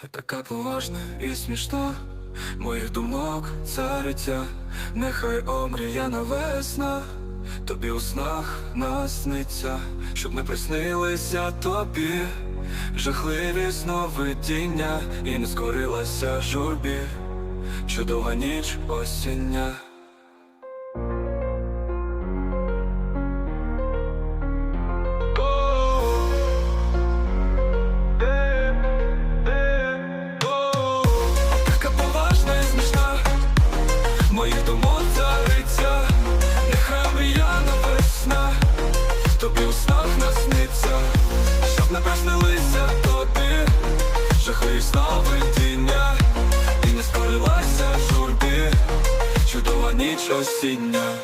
Ти така поважна і смішна, моїх думок цариця, нехай омріяна весна, тобі у снах насниться, щоб не приснилися тобі, жахливі сновидіння, і не скорилася журбі, чудова ніч осіння. У снах насниться, щоб не приснилися тобі, жахливі сновидіння, і не спалилася журбі, чудова ніч осіння.